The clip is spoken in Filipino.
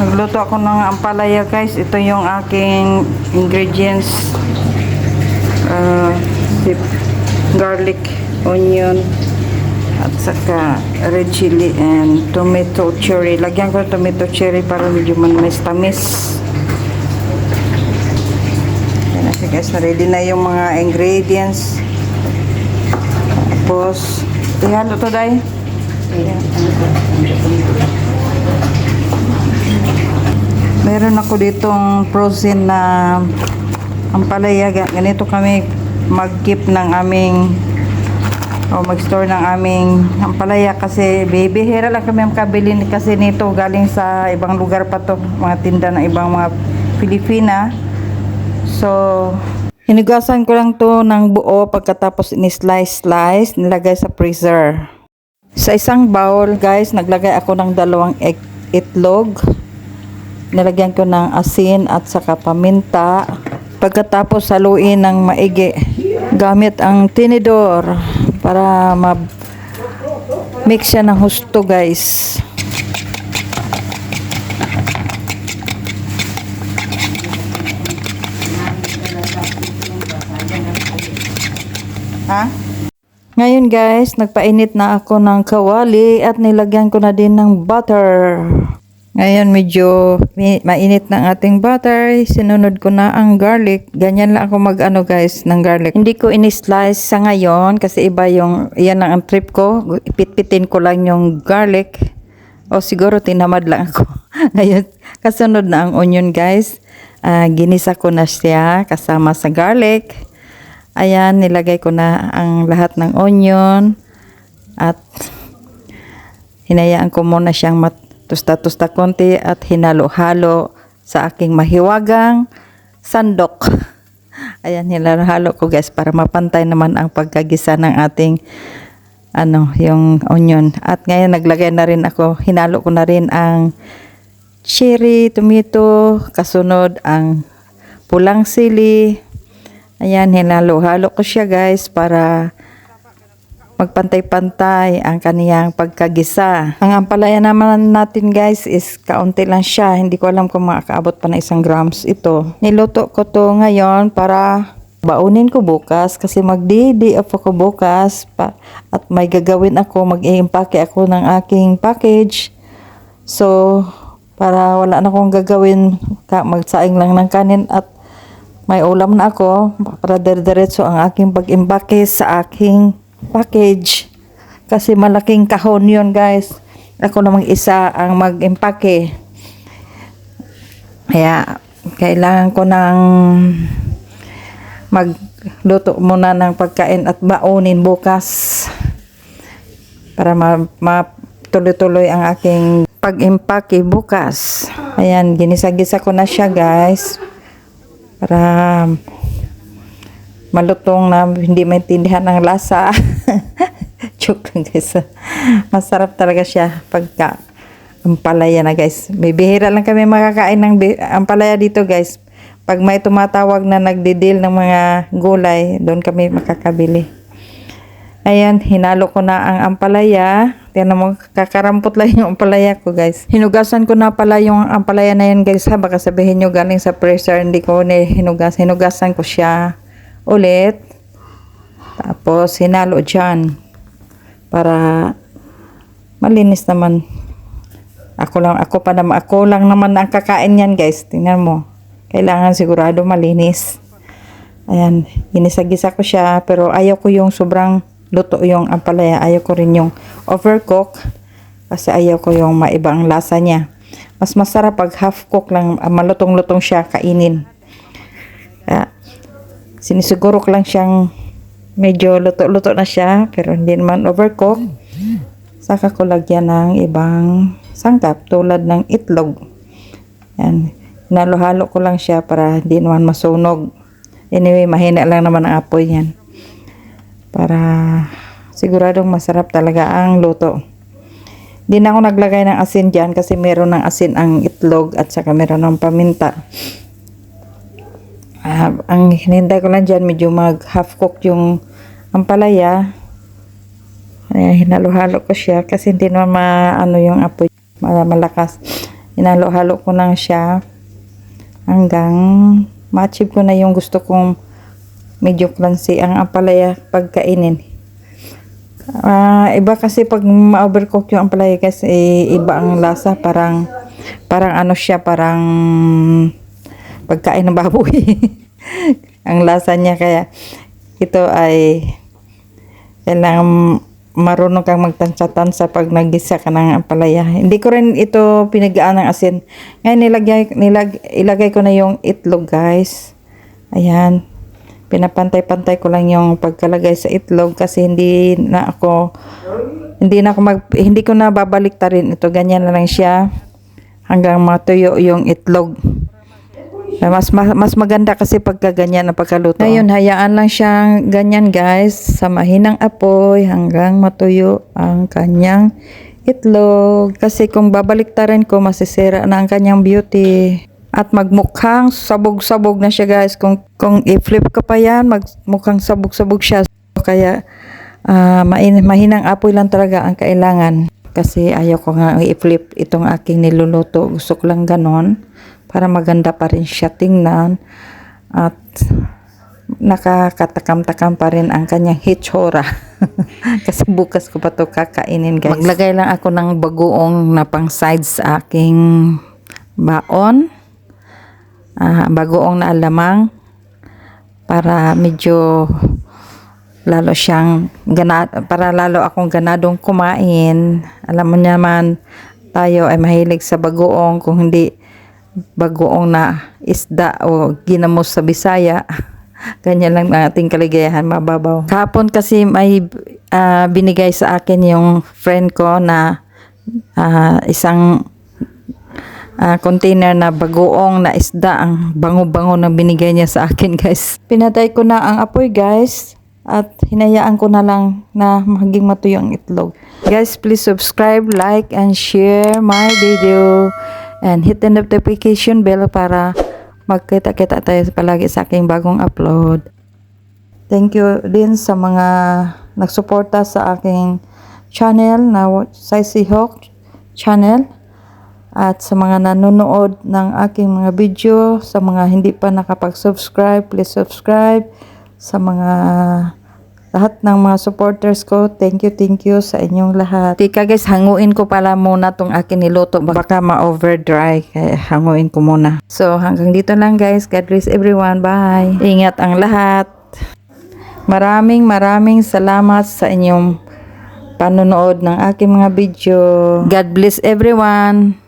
Nagluto ako ng ampalaya guys. Ito yung aking ingredients. Uh, sip- garlic, onion, at saka red chili and tomato cherry. Lagyan ko tomato cherry para medyo manis-tamis. Yan na guys. Ready na yung mga ingredients. Tapos, ihalo to day. Ayan. Meron ako ditong frozen na ampalaya. Ga- Ganito kami mag-keep ng aming o mag-store ng aming ampalaya kasi bibihira lang kami makabili ni- kasi nito galing sa ibang lugar pa to mga tinda ng ibang mga Pilipina. So hinugasan ko lang to ng buo pagkatapos ni-slice slice nilagay sa freezer. Sa isang bowl guys naglagay ako ng dalawang egg itlog nilagyan ko ng asin at saka paminta pagkatapos haluin ng maigi gamit ang tinidor para ma mix siya ng husto guys ha? Ngayon guys, nagpainit na ako ng kawali at nilagyan ko na din ng butter. Ngayon medyo mainit na ang ating butter. Sinunod ko na ang garlic. Ganyan lang ako mag-ano guys ng garlic. Hindi ko ini-slice sa ngayon kasi iba yung, yan lang ang trip ko. Ipit-pitin ko lang yung garlic. O siguro tinamad lang ako. Ngayon, kasunod na ang onion guys. Ah, ginisa ko na siya kasama sa garlic. Ayan, nilagay ko na ang lahat ng onion at hinayaan ko muna siyang matusta-tusta konti at hinalo-halo sa aking mahiwagang sandok. Ayan, hinalo-halo ko guys para mapantay naman ang pagkagisa ng ating ano, yung onion. At ngayon naglagay na rin ako, hinalo ko na rin ang cherry, tomato, kasunod ang pulang sili, Ayan, hinalo-halo ko siya guys para magpantay-pantay ang kaniyang pagkagisa. Ang ampalaya naman natin guys is kaunti lang siya. Hindi ko alam kung makakaabot pa na isang grams ito. Niluto ko to ngayon para baunin ko bukas kasi magdi-day ako bukas pa, at may gagawin ako, mag-i-impake ako ng aking package. So, para wala na akong gagawin, magsaing lang ng kanin at may ulam na ako para dire-diretso ang aking pag-impake sa aking package. Kasi malaking kahon yun guys. Ako namang isa ang mag-impake. Kaya kailangan ko ng magluto muna ng pagkain at baunin bukas para ma, ma ang aking pag-impake bukas. Ayan, ginisa-gisa ko na siya guys para malutong na hindi maintindihan ang lasa. Joke lang guys. Masarap talaga siya pagka ampalaya na guys. May bihira lang kami makakain ng ampalaya dito guys. Pag may tumatawag na nagdidil ng mga gulay, doon kami makakabili. Ayan, hinalo ko na ang ampalaya. Tingnan mo, kakarampot lang yung ampalaya ko, guys. Hinugasan ko na pala yung ampalaya na yan, guys, ha. Baka sabihin nyo galing sa pressure, hindi ko ni hinugas. Hinugasan ko siya ulit. Tapos, hinalo dyan. Para malinis naman. Ako lang, ako pa naman, ako lang naman ang kakain yan, guys. Tingnan mo. Kailangan sigurado malinis. Ayan, ginisagisa ko siya pero ayaw ko yung sobrang luto yung ampalaya. Ayaw ko rin yung overcook kasi ayaw ko yung maibang lasa niya. Mas masarap pag half cook lang, ah, malutong-lutong siya kainin. Kaya, sinisiguro ko lang siyang medyo luto-luto na siya pero hindi naman overcook. Saka ko lagyan ng ibang sangkap tulad ng itlog. Yan. Nalo-halo ko lang siya para hindi naman masunog. Anyway, mahina lang naman ang apoy yan. Para siguradong masarap talaga ang luto. Di na ako naglagay ng asin dyan kasi meron ng asin ang itlog at saka meron ng paminta. Ah, ang hinintay ko lang dyan, medyo mag half cook yung ampalaya. Ayan, hinalo-halo ko siya kasi hindi naman maano yung apoy, ma- malakas. Inalo-halo ko lang siya hanggang ma-achieve ko na yung gusto kong medyo crunchy ang ampalaya pagkainin. Ah, iba kasi pag ma-overcook yung ampalaya kasi iba ang lasa parang parang ano siya parang pagkain ng baboy. ang lasa niya kaya ito ay kailangan marunong kang magtansa-tansa pag nagisa ka ng ampalaya. Hindi ko rin ito pinagaan ng asin. Ngayon nilagay, nilag, ilagay ko na yung itlog guys. Ayan. Pinapantay-pantay ko lang yung pagkalagay sa itlog kasi hindi na ako hindi na ako mag, hindi ko na babalik rin ito. Ganyan na lang siya hanggang matuyo yung itlog. Mas, mas, mas maganda kasi pagka ganyan ang pagkaluto. Ngayon, hayaan lang siyang ganyan guys sa mahinang apoy hanggang matuyo ang kanyang itlog. Kasi kung babalik rin ko, masisira na ang kanyang beauty. At magmukhang sabog-sabog na siya guys. Kung, kung i-flip ko pa yan, magmukhang sabog-sabog siya. Kaya main, mahinang apoy lang talaga ang kailangan. Kasi ayaw ko nga i-flip itong aking niluluto. Gusto ko lang ganon para maganda pa rin siya tingnan at nakakatakam-takam pa rin ang kanyang hitsura. Kasi bukas ko pa to kakainin guys. Maglagay lang ako ng bagoong na pang sides sa aking baon. Ah, bagoong na alamang para medyo lalo siyang gana, para lalo akong ganadong kumain. Alam mo naman, tayo ay mahilig sa bagoong kung hindi bagoong na isda o ginamos sa Bisaya. Ganyan lang ang ating kaligayahan, mababaw. Kahapon kasi may ah, binigay sa akin yung friend ko na ah, isang ah, container na bagoong na isda. Ang bango-bango na binigay niya sa akin, guys. Pinatay ko na ang apoy, guys. At hinayaan ko na lang na maging matuyo ang itlog. Guys, please subscribe, like, and share my video. And hit the notification bell para magkita-kita tayo palagi sa aking bagong upload. Thank you din sa mga nagsuporta sa aking channel na Saisi Hawk channel at sa mga nanonood ng aking mga video, sa mga hindi pa nakapag-subscribe, please subscribe. Sa mga lahat ng mga supporters ko, thank you, thank you sa inyong lahat. Tika guys, hanguin ko pala muna tong akin niluto. Baka ma-overdry, kaya hanguin ko muna. So, hanggang dito lang guys. God bless everyone. Bye. Ingat ang lahat. Maraming maraming salamat sa inyong panonood ng aking mga video. God bless everyone.